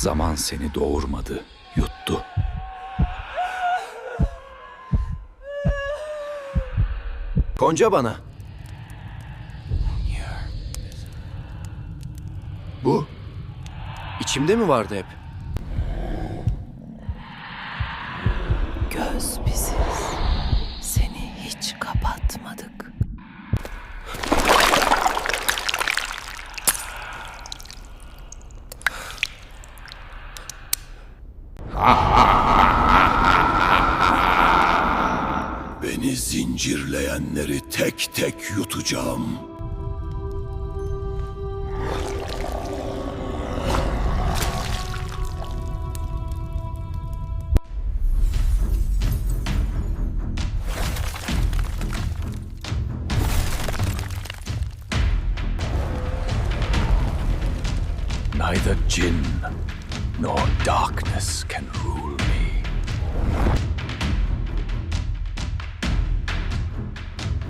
Zaman seni doğurmadı, yuttu. Gonca bana. Bu içimde mi vardı hep? Göz biziz. Beni zincirleyenleri tek tek yutacağım. Neither Jinn nor darkness can rule